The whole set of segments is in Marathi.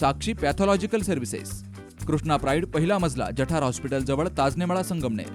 Sakshi pathological services. Krishna pride पहिला मजला जठार हॉस्पिटलजवळ ताजनेमाळा संगमनेर.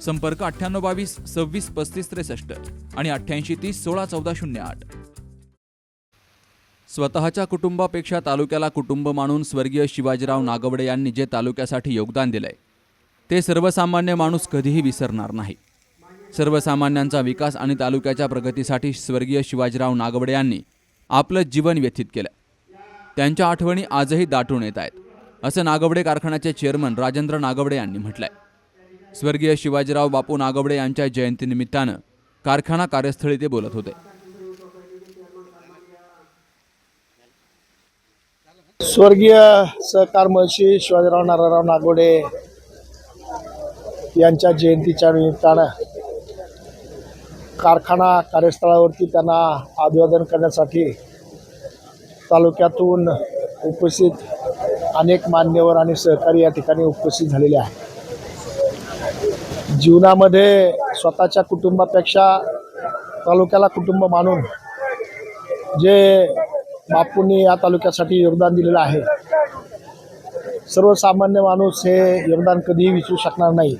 संपर्क अठ्ठ्याण्णव बावीस सव्वीस पस्तीस त्रेसष्ट आणि अठ्ठ्याऐंशी तीस सोळा चौदा शून्य आठ. स्वतःच्या कुटुंबापेक्षा तालुक्याला कुटुंब मानून स्वर्गीय शिवाजीराव नागवडे यांनी जे तालुक्यासाठी योगदान दिलंय ते सर्वसामान्य माणूस कधीही विसरणार नाही. सर्वसामान्यांचा विकास आणि तालुक्याच्या प्रगतीसाठी स्वर्गीय शिवाजीराव नागवडे यांनी आपलं जीवन व्यथित केलं. त्यांच्या आठवणी आजही दाटून येत आहेत असं नागवडे कारखान्याचे चेअरमन राजेंद्र नागवडे यांनी म्हटलंय. स्वर्गीय शिवाजीराव बापू नागवडे यांच्या जयंतीनिमित्तानं कारखाना कार्यस्थळी ते बोलत होते. स्वर्गीय सहकार महर्षी शिवाजीराव नारायणराव नागोडे यांच्या जयंतीच्या निमित्तानं कारखाना कार्यस्थळावरती त्यांना अभिवादन करण्यासाठी तालुक्यातून उपस्थित अनेक मान्यवर आणि सहकारी या ठिकाणी उपस्थित झालेले आहेत. जीवनामध्ये स्वतःच्या कुटुंबापेक्षा तालुक्याला कुटुंब मानून जे बापूंनी या तालुक्यासाठी योगदान दिलेलं आहे सर्वसामान्य माणूस हे योगदान कधीही विसरू शकणार नाही.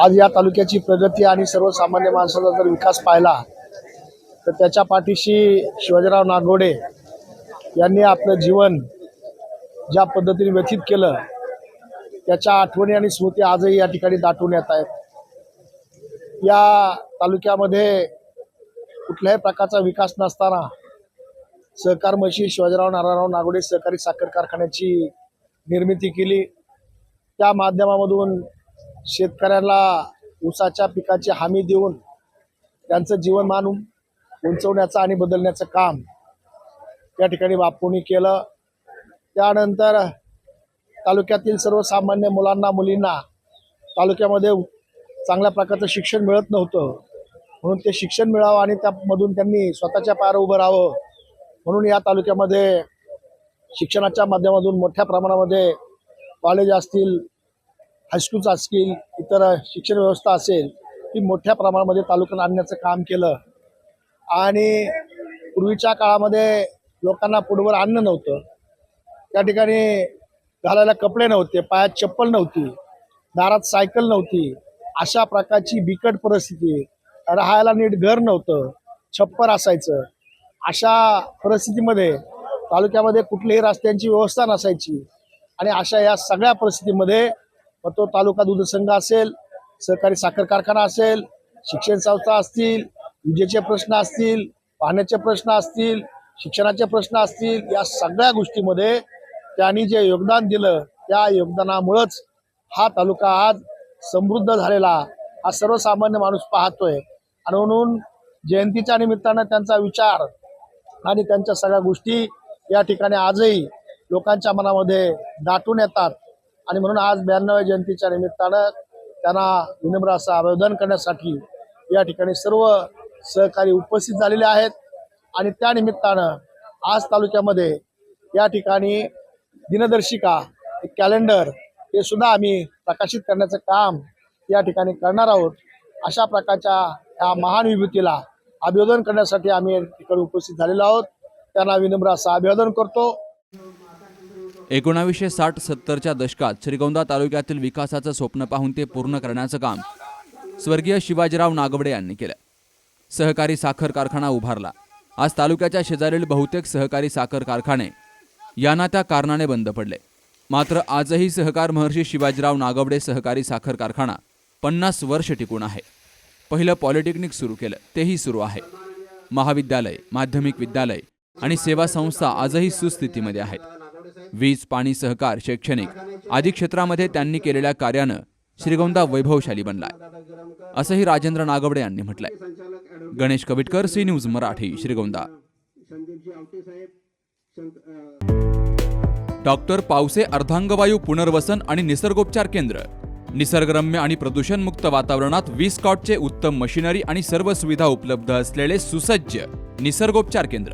आज या तालुक्याची प्रगती आणि सर्वसामान्य माणसाचा जर विकास पाहिला तर त्याच्या पाठीशी शिवाजीराव नागोडे यांनी आपलं जीवन ज्या पद्धतीने व्यतीत केलं त्याच्या आठवणी आणि स्मृती आजही या ठिकाणी दाटून येत आहेत. या तालुक्यामध्ये कुठल्याही प्रकारचा विकास नसताना सहकार म्हशी शिवाजीराव नारायणराव नागोडे सहकारी साखर कारखान्याची निर्मिती केली. त्या माध्यमामधून शेतकऱ्यांना ऊसाच्या पिकाची हमी देऊन त्यांचं जीवनमान उंचवण्याचं आणि बदलण्याचं काम या ठिकाणी बापूंनी केलं. त्यानंतर तालुक्यातील सर्वसामान्य मुलांना मुलींना तालुक्यामध्ये चांगल्या प्रकारचं शिक्षण मिळत नव्हतं. म्हणून ते शिक्षण मिळावं आणि त्यामधून त्यांनी स्वतःच्या पायावर उभं राहावं. म्हणून या तालुक्यामध्ये शिक्षणाच्या माध्यमातून मोठ्या प्रमाणामध्ये कॉलेज असतील हायस्कूल्स असतील इतर शिक्षण व्यवस्था असेल ती मोठ्या प्रमाणामध्ये तालुक्यात आणण्याचं काम केलं. आणि पूर्वीच्या काळामध्ये लोकांना पुढवर अन्न नव्हतं. त्या ठिकाणी घालायला कपडे नव्हते पायात चप्पल नव्हती दारात सायकल नव्हती. अशा प्रकारची बिकट परिस्थिती. राहायला नीट घर नव्हतं छप्पर असायचं. अशा परिस्थितीमध्ये तालुक्यामध्ये कुठल्याही रस्त्यांची व्यवस्था नसायची. आणि अशा या सगळ्या परिस्थितीमध्ये मग तो तालुका दूध संघ असेल सहकारी साखर कारखाना असेल शिक्षण संस्था असतील विजेचे प्रश्न असतील पाण्याचे प्रश्न असतील शिक्षणाचे प्रश्न असतील या सगळ्या गोष्टीमध्ये त्यांनी जे योगदान दिलं त्या योगदानामुळंच हा तालुका आज समृद्ध झालेला हा सर्वसामान्य माणूस पाहतोय. आणि म्हणून जयंतीच्या निमित्तानं त्यांचा विचार आणि त्यांच्या सगळ्या गोष्टी या ठिकाणी आजही लोकांच्या मनामध्ये दाटून येतात. आणि म्हणून आज ब्याण्णव जयंतीच्या निमित्तानं त्यांना विनम्र असं आवेदन करण्यासाठी या ठिकाणी सर्व सहकारी उपस्थित झालेले आहेत. आणि त्या निमित्तानं आज तालुक्यामध्ये या ठिकाणी दिनदर्शिका कॅलेंडर हे सुद्धा आम्ही प्रकाशित करण्याचं काम या ठिकाणी करणार आहोत. अशा प्रकारच्या या महान विभूतीला अभिवादन करण्यासाठी आम्ही या ठिकाणी उपस्थित झालेलो आहोत. त्यांना विनम्र असं अभिवादन करतो. एकोणावीसशे साठ सत्तरच्या दशकात श्रीगोंदा तालुक्यातील विकासाचं स्वप्न पाहून ते पूर्ण करण्याचं काम स्वर्गीय शिवाजीराव नागवडे यांनी केलं. सहकारी साखर कारखाना उभारला. आज तालुक्याच्या शेजारील बहुतेक सहकारी साखर कारखाने यांना त्या कारणाने बंद पडले. मात्र आजही सहकार महर्षी शिवाजीराव नागवडे सहकारी साखर कारखाना पन्नास वर्ष टिकून आहे. पहिलं पॉलिटेक्निक सुरू केलं तेही सुरू आहे. महाविद्यालय माध्यमिक विद्यालय आणि सेवा संस्था आजही सुस्थितीमध्ये आहेत. वीज पाणी सहकार शैक्षणिक आदी क्षेत्रामध्ये त्यांनी केलेल्या कार्यानं श्रीगोंदा वैभवशाली बनलाय. असंही राजेंद्र नागवडे यांनी म्हटलंय. Ganesh Kavitkar C news Marathi Shrigonda. Doctor Pawase अर्धांगवायू पुनर्वसन आणि निसर्गोपचार केंद्र. निसर्गरम्य आणि प्रदूषणमुक्त वातावरणात वीस कॉटचे उत्तम मशिनरी आणि सर्व सुविधा उपलब्ध असलेले सुसज्ज निसर्गोपचार केंद्र.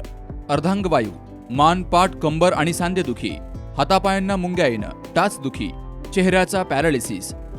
अर्धांगवायू मान पाठ कंबर आणि सांधेदुखी हातापायांना मुंग्या येणं टाचदुखी चेहऱ्याचा पॅरालिसिस